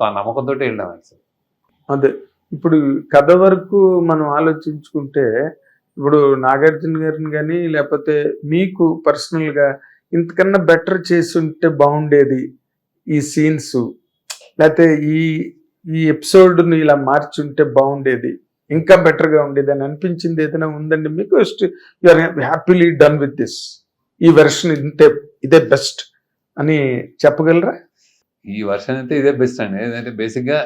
So ఆ నమ్మకంతో వెళ్ళాం యాక్చువల్ అదే. ఇప్పుడు కథ వరకు మనం ఆలోచించుకుంటే ఇప్పుడు నాగార్జున గారిని కానీ లేకపోతే మీకు పర్సనల్గా ఇంతకన్నా బెటర్ చేసి ఉంటే బాగుండేది ఈ సీన్స్ లేకపోతే ఈ ఈ ఎపిసోడ్ని ఇలా మార్చి ఉంటే బాగుండేది ఇంకా బెటర్గా ఉండేది అని అనిపించింది ఏదైనా ఉందండి? మీకు you're happily done with this ఈ వెర్షన్ ఇంతే ఇదే బెస్ట్ అని చెప్పగలరా? ఈ వర్షన్ అయితే ఇదే బెస్ట్ అండి. ఏంటంటే బేసిక్గా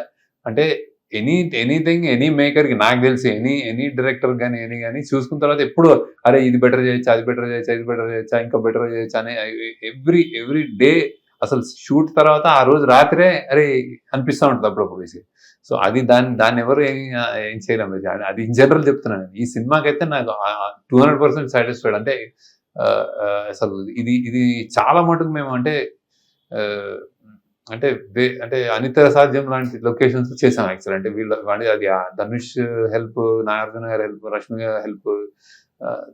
అంటే ఎనీ ఎనీథింగ్ ఎనీ మేకర్కి నాకు తెలిసి ఎనీ ఎనీ డైరెక్టర్ కానీ ఎనీ కానీ చూసుకున్న తర్వాత ఎప్పుడు అరే ఇది బెటర్ చేయొచ్చా అది బెటర్ చేయొచ్చా ఇది బెటర్ చేయొచ్చా ఇంకా బెటర్ చేయొచ్చా అని ఎవ్రీ ఎవ్రీ డే అసలు షూట్ తర్వాత ఆ రోజు రాత్రే అరే అనిపిస్తూ ఉంటుంది అప్పుడప్పుడు వేసి సో అది దాన్ని దాన్ని ఎవరు ఏం ఏం చేయలేము అది- ఇన్ జనరల్ చెప్తున్నాను ఈ సినిమాకైతే అయితే నాకు టూ హండ్రెడ్ పర్సెంట్ సాటిస్ఫైడ్ అంటే అసలు ఇది ఇది చాలా మటుకు మేము అంటే ఆ, అంటే అంటే అనితర సాధ్యం లాంటి లొకేషన్స్ చేసాం యాక్చువల్ అంటే వీళ్ళ వాడి అది ధనుష్ హెల్ప్ నాగార్జున గారి హెల్ప్ రష్మి గారి హెల్ప్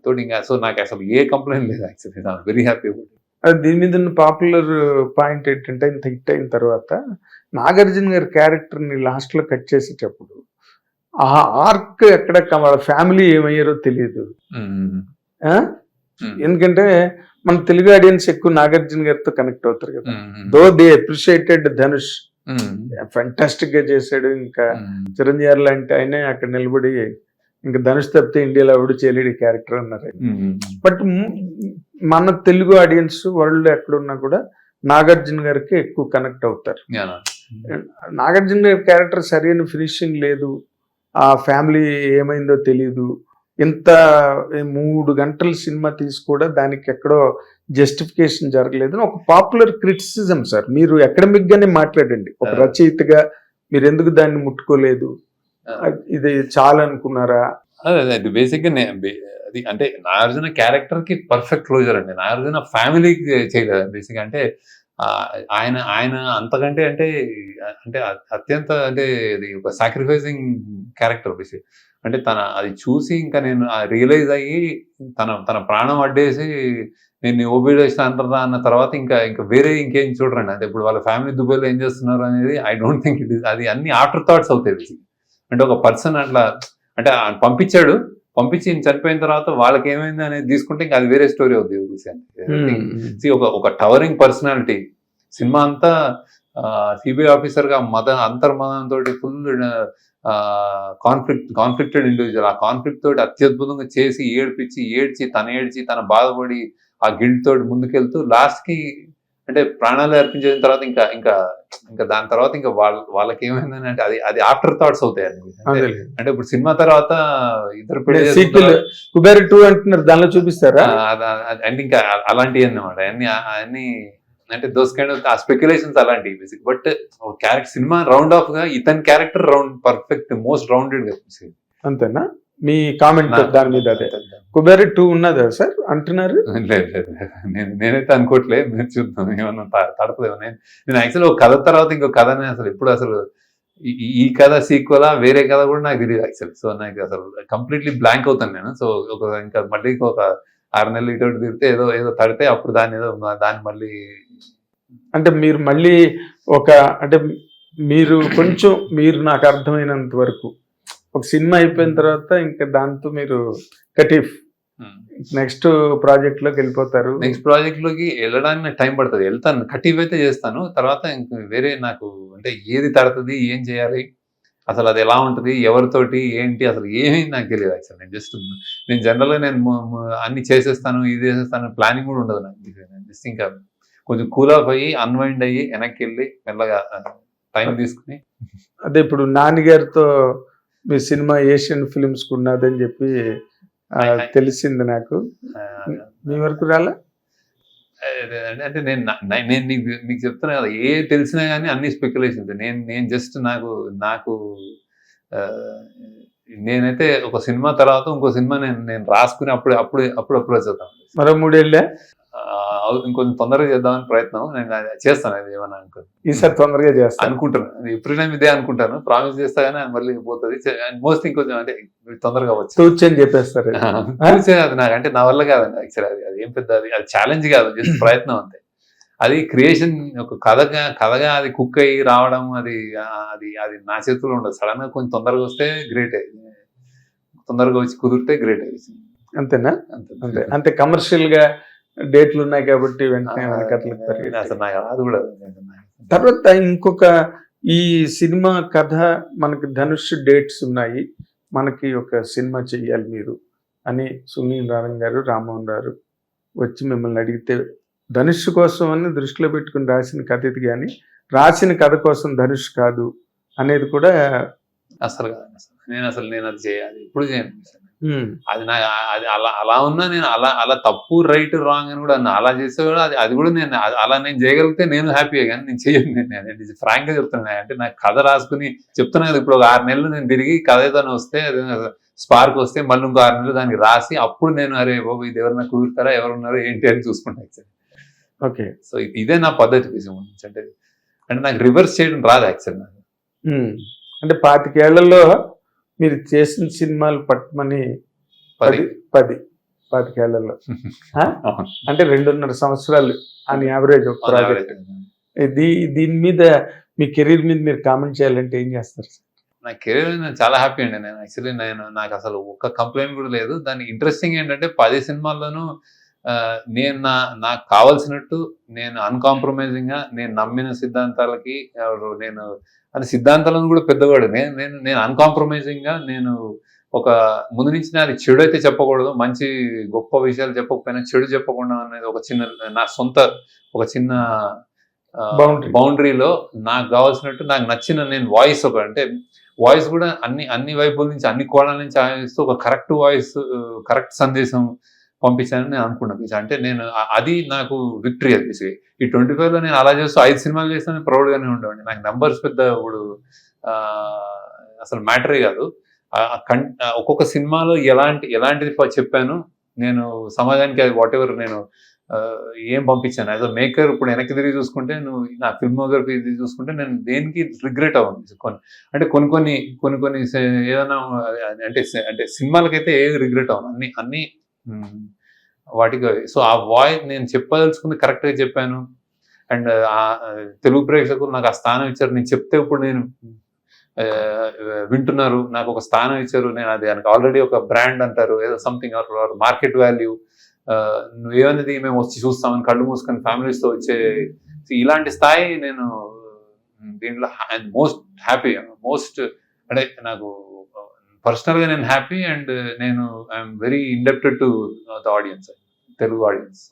తోటి ఇంకా సో నాకు అసలు ఏ కంప్లైంట్ లేదు యాక్చువల్లీ నాకు వెరీ హ్యాపీ అది దీని మీద పాపులర్ పాయింట్ ఏంటంటే ఇంత హిట్ అయిన తర్వాత నాగార్జున గారి క్యారెక్టర్ని లాస్ట్లో కట్ చేసేటప్పుడు ఆ ఆర్క్ ఎక్కడ వాళ్ళ ఫ్యామిలీ ఏమయ్యారో తెలియదు? ఎందుకంటే మన తెలుగు ఆడియన్స్ ఎక్కువ నాగార్జున గారితో కనెక్ట్ అవుతారు కదా. దో దే అప్రిషియేటెడ్ ధనుష్ ఫంటాస్టిక్గా చేశాడు. ఇంకా చిరంజీవి లాంటి ఆయనే అక్కడ నిలబడి ఇంకా ధనుష్ తప్పితే ఇండియాలో ఎవడు చేయలేడు క్యారెక్టర్ అన్నారు. బట్ మన తెలుగు ఆడియన్స్ వరల్డ్ ఎక్కడున్నా కూడా నాగార్జున గారికి ఎక్కువ కనెక్ట్ అవుతారు. నాగార్జున గారి క్యారెక్టర్ సరైన ఫినిషింగ్ లేదు. ఆ ఫ్యామిలీ ఏమైందో తెలియదు ఇంత మూడు గంటల సినిమా తీసి కూడా దానికి ఎక్కడో జస్టిఫికేషన్ జరగలేదు అని ఒక పాపులర్ క్రిటిసిజం సార్. మీరు అకాడమిక్ గానే మాట్లాడండి. ఒక. రచయితగా మీరు ఎందుకు దాన్ని ముట్టుకోలేదు? ఇది చాలా అనుకున్నారా? అదే బేసిక్గా అది అంటే నాగార్జున క్యారెక్టర్కి పర్ఫెక్ట్ క్లోజర్ అండి. నాగార్జున ఫ్యామిలీకి చేయలేదు బేసిక్ అంటే ఆయన ఆయన అంతకంటే అంటే అంటే అత్యంత అంటే ఇది ఒక సాక్రిఫైసింగ్ క్యారెక్టర్ బేసిక్ అంటే తన అది చూసి ఇంకా నేను రియలైజ్ అయ్యి తన తన ప్రాణం అడ్డేసి నేను ఓబీడేషన్ అంటారా అన్న తర్వాత ఇంకా ఇంకా వేరే ఇంకేం చూడరండి. అంటే ఇప్పుడు వాళ్ళ ఫ్యామిలీ దుబాయ్లో ఏం చేస్తున్నారు అనేది I don't think it is అది అన్ని ఆఫ్టర్ థాట్స్ అవుతాయి అంటే ఒక పర్సన్ అట్లా అంటే ఆయన పంపించాడు పంపించి చనిపోయిన తర్వాత వాళ్ళకి ఏమైంది అనేది తీసుకుంటే ఇంకా అది వేరే స్టోరీ అవుతుంది See, ఒక ఒక టవరింగ్ పర్సనాలిటీ. సినిమా అంతా సిబిఐ ఆఫీసర్గా మత అంతర్మదంతో ఫుల్ కాన్ఫ్లిక్ట్ కాన్ఫ్లిక్టెడ్ ఇండివిజువల్ ఆ కాన్ఫ్లిక్ట్ తోటి అత్యద్భుతంగా చేసి ఏడ్పించి ఏడ్చి తన ఏడ్చి తన బాధపడి ఆ గిల్ట్ తోటి ముందుకెళ్తూ లాస్ట్కి అంటే ప్రాణాలు అర్పించిన తర్వాత ఇంకా ఇంకా ఇంకా దాని తర్వాత ఇంకా వాళ్ళ వాళ్ళకి ఏమైందని అంటే అది అది ఆఫ్టర్ థాట్స్ అవుతాయి అండి అంటే ఇప్పుడు సినిమా తర్వాత ఇద్దరు సీక్వెల్. కుబేర్ టూ అంటున్నారు దానిలో చూపిస్తారా? అంటే ఇంకా అలాంటివి అన్నమాట. అన్ని అన్ని అంటే దోస్ కైండ్ ఆ స్పెక్యులేషన్స్ అలాంటివి basic but character cinema round ఆఫ్గా ఇతని క్యారెక్టర్ రౌండ్ పర్ఫెక్ట్ మోస్ట్ రౌండెడ్గా. అంతేనా? మీ కామెంట్ దాని మీద అదే. కుబేర్ టూ ఉన్నదా సార్? అంటున్నారు? లేదు లేదు లేదు. నేను నేనైతే అనుకోవట్లే. మీరు చూద్దాం. ఏమన్నా త- తడపదేమో నేను నేను యాక్చువల్ ఒక కథ తర్వాత ఇంకో కథని అసలు ఎప్పుడు అసలు ఈ- కథ సీక్వలా వేరే కథ కూడా నాకు తెలియదు యాక్చువల్ సో నాకు అసలు కంప్లీట్లీ బ్లాంక్ అవుతాను నేను. సో ఒక ఇంకా మళ్ళీ ఒక ఆరు నెలలు ఇటు తిరిగితే ఏదో ఏదో తడితే అప్పుడు దాన్ని ఏదో దాన్ని మళ్ళీ అంటే మీరు మళ్ళీ ఒక అంటే మీరు కొంచెం మీరు నాకు అర్థమైనంత వరకు ఒక సినిమా అయిపోయిన తర్వాత ఇంకా దాంతో మీరు కటీఫ్ నెక్స్ట్ ప్రాజెక్ట్లోకి వెళ్ళిపోతారు. నెక్స్ట్ ప్రాజెక్ట్లోకి వెళ్ళడానికి నాకు టైం పడుతుంది. వెళ్తాను. కటివ్ అయితే చేస్తాను. తర్వాత ఇంక వేరే నాకు అంటే ఏది తడుతుంది ఏం చేయాలి అసలు అది ఎలా ఉంటుంది ఎవరితోటి ఏంటి అసలు ఏమీ నాకు తెలియదు యాక్చువల్ నేను జస్ట్ నేను జనరల్గా నేను అన్ని చేసేస్తాను ఇది చేసేస్తాను ప్లానింగ్ కూడా ఉండదు నాకు. జస్ట్ ఇంకా కొంచెం కూల్ ఆఫ్ అయ్యి అన్వైండ్ అయ్యి వెనక్కి వెళ్ళి మెల్లగా టైం తీసుకుని. అదే ఇప్పుడు నాన్నగారితో మీ సినిమా ఏషియన్ ఫిలిమ్స్కు ఉన్నదని చెప్పి. తెలిసింది నాకు. మీ వరకు రాలే? అంటే- నేను నేను నీకు మీకు చెప్తున్నా కదా ఏ తెలిసినా కానీ అన్ని స్పెక్యులేషన్స్ నేను నేను జస్ట్ నాకు నాకు నేనైతే ఒక సినిమా తర్వాత ఇంకో సినిమా నేను నేను రాసుకుని అప్పుడు అప్పుడు అప్పుడు అప్రోచ్ అవుతాను మరో మూడేళ్ళే? ఇంకొంచెం తొందరగా చేద్దామని ప్రయత్నం. నేను చేస్తాను. అది ఏమన్నా అనుకో ఈసారి తొందరగా చేస్తాను అనుకుంటాను అది ఎప్పుడు నేను ఇదే అనుకుంటాను. ప్రామిస్ చేస్తా కానీ మళ్ళీ పోతుంది. మోస్ట్ ఇంకొంచెం అంటే తొందరగా వచ్చు అని చెప్పేస్తారు. అది నాకు అంటే నా వల్ల కాదండి. యాక్చువల్ అది అది ఏం పెద్ద అది అది ఛాలెంజ్ కాదు. జస్ట్ ప్రయత్నం అంతే. అది క్రియేషన్ ఒక కథగా కథగా అది కుక్ అయ్యి రావడం అది అది అది నా చేతిలో ఉండదు. సడన్గా కొంచెం తొందరగా వస్తే గ్రేట్ తొందరగా వచ్చి కుదిరితే గ్రేట్ అంతేనా? అంతే. అంతే. కమర్షియల్గా డేట్లు ఉన్నాయి కాబట్టి వెంటనే కథలకు అది కూడా తర్వాత ఇంకొక ఈ సినిమా కథ మనకి ధనుష్ డేట్స్ ఉన్నాయి. మనకి ఒక సినిమా చెయ్యాలి మీరు అని సునీల్ నారాయణ గారు రామ్మోహన్ గారు వచ్చి మిమ్మల్ని అడిగితే ధనుష్ కోసం అని దృష్టిలో పెట్టుకుని రాసిన కథ ఇది కానీ రాసిన కథ కోసం ధనుష్ కాదు అనేది కూడా అసలు. నేను అసలు నేను అది చేయాలి. ఇప్పుడు చేయను అది నా అది అలా అలా ఉన్నా నేను అలా అలా తప్పు రైట్ రాంగ్ అని కూడా. అలా చేస్తే కూడా అది అది కూడా నేను అలా నేను చేయగలిగితే నేను హ్యాపీగా కానీ నేను చేయను. నేను నేను ఫ్రాంక్గా చెప్తున్నా అంటే నాకు కథ రాసుకుని చెప్తున్నా కదా ఇప్పుడు ఒక ఆరు నెలలు నేను తిరిగి కథ ఏదైనా వస్తే స్పార్క్ వస్తే మళ్ళీ ఇంకో ఆరు నెలలు దానికి రాసి అప్పుడు నేను అరే బాబు ఇది ఎవరైనా కుదురుతారా ఎవరున్నారో ఏంటి అని చూసుకుంటా యాక్చువల్లీ ఓకే. సో ఇదే నా పద్ధతి విషయం అంటే అంటే నాకు రివర్స్ చేయడం రాదు యాక్చువల్ నాకు. అంటే పాతికేళ్ళలో మీరు చేసిన సినిమాలు పట్టమని పది. పది పది పాతికేళ్ళలో. అంటే రెండున్నర సంవత్సరాలు అని యావరేజ్ ఒక ప్రాజెక్ట్. ఇది దీని మీద మీ కెరీర్ మీద మీరు కామెంట్ చేయాలంటే ఏం చేస్తారు? నా కెరీర్ నేను చాలా హ్యాపీ అండి. నేను యాక్చువల్లీ నేను నాకు అసలు ఒక్క కంప్లైంట్ కూడా లేదు. దాని ఇంట్రెస్టింగ్ ఏంటంటే పది సినిమాల్లోనూ నేను నా నాకు కావాల్సినట్టు నేను అన్కాంప్రమైజింగ్గా నేను నమ్మిన సిద్ధాంతాలకి నేను అది సిద్ధాంతాలను కూడా పెద్దవాడు నేను నేను నేను అన్కాంప్రమైజింగ్గా నేను ఒక ముందు నుంచి నాది చెడు అయితే చెప్పకూడదు మంచి గొప్ప విషయాలు చెప్పకపోయినా చెడు చెప్పకుండా అనేది ఒక చిన్న నా సొంత ఒక చిన్న. బౌండరీలో నాకు కావాల్సినట్టు నాకు నచ్చిన నేను వాయిస్ ఒక అంటే వాయిస్ కూడా అన్ని అన్ని వైపుల నుంచి అన్ని కోణాల నుంచి ఆలోచిస్తూ ఒక కరెక్ట్ వాయిస్ కరెక్ట్ సందేశం పంపించానని నేను అనుకున్నాను అంటే నేను అది నాకు విక్టరీ అది ఈ ట్వంటీ ఫైవ్లో నేను అలా చేస్తూ ఐదు సినిమాలు చేస్తాను ప్రౌడ్గానే ఉండేవాడిని. నాకు నంబర్స్ పెద్ద ఇప్పుడు అసలు మ్యాటరే కాదు. కన్- ఒక్కొక్క సినిమాలో ఎలాంటి ఎలాంటిది చెప్పాను నేను సమాజానికి అది వాట్ ఎవర్ నేను ఏం పంపించాను. యాజ్ అ మేకర్ ఇప్పుడు వెనక్కి తిరిగి చూసుకుంటే నువ్వు నా ఫిల్మోగ్రఫీ చూసుకుంటే నేను దేనికి రిగ్రెట్ అవ్వను. కొన్ని అంటే కొన్ని కొన్ని కొన్ని కొన్ని ఏదైనా అంటే అంటే సినిమాలకైతే ఏది రిగ్రెట్ అవ్వను. అన్ని అన్ని Hmm. వాటికి సో ఆ వాయిస్ నేను చెప్పదలుచుకుంది కరెక్ట్గా చెప్పాను. అండ్ uh, తెలుగు ప్రేక్షకులు నాకు ఆ స్థానం ఇచ్చారు. నేను చెప్తే ఇప్పుడు నేను uh, వింటున్నారు. నాకు ఒక స్థానం ఇచ్చారు. నేను అది దానికి ఆల్రెడీ ఒక బ్రాండ్ అంటారు. ఏదో సంథింగ్ మార్కెట్ వాల్యూ నువ్వేమన్నది మేము వచ్చి చూస్తామని కళ్ళు మూసుకొని ఫ్యామిలీస్తో తో వచ్చే ఇలాంటి స్థాయి నేను దీంట్లో మోస్ట్ హ్యాపీ మోస్ట్ అంటే నాకు పర్సనల్గా నేను హ్యాపీ అండ్ నేను I'm very indebted to the audience Telugu audience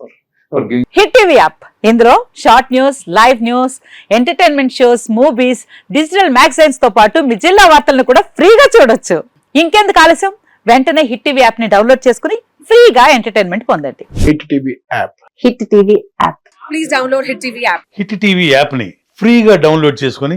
Hit TV app. ఇందులో short news live news entertainment shows movies digital మ్యాగజైన్స్తో పాటు మీ జిల్లా వార్తలను కూడా ఫ్రీగా చూడొచ్చు. ఇంకెందుకు ఆలస్యం? వెంటనే హిట్ టీవీ యాప్ని డౌన్లోడ్ చేసుకుని ఫ్రీగా ఎంటర్టైన్మెంట్ పొందండి. Hit TV app. Hit TV app. Please download Hit TV app. Hit TV యాప్ని ఫ్రీగా డౌన్లోడ్ చేసుకొని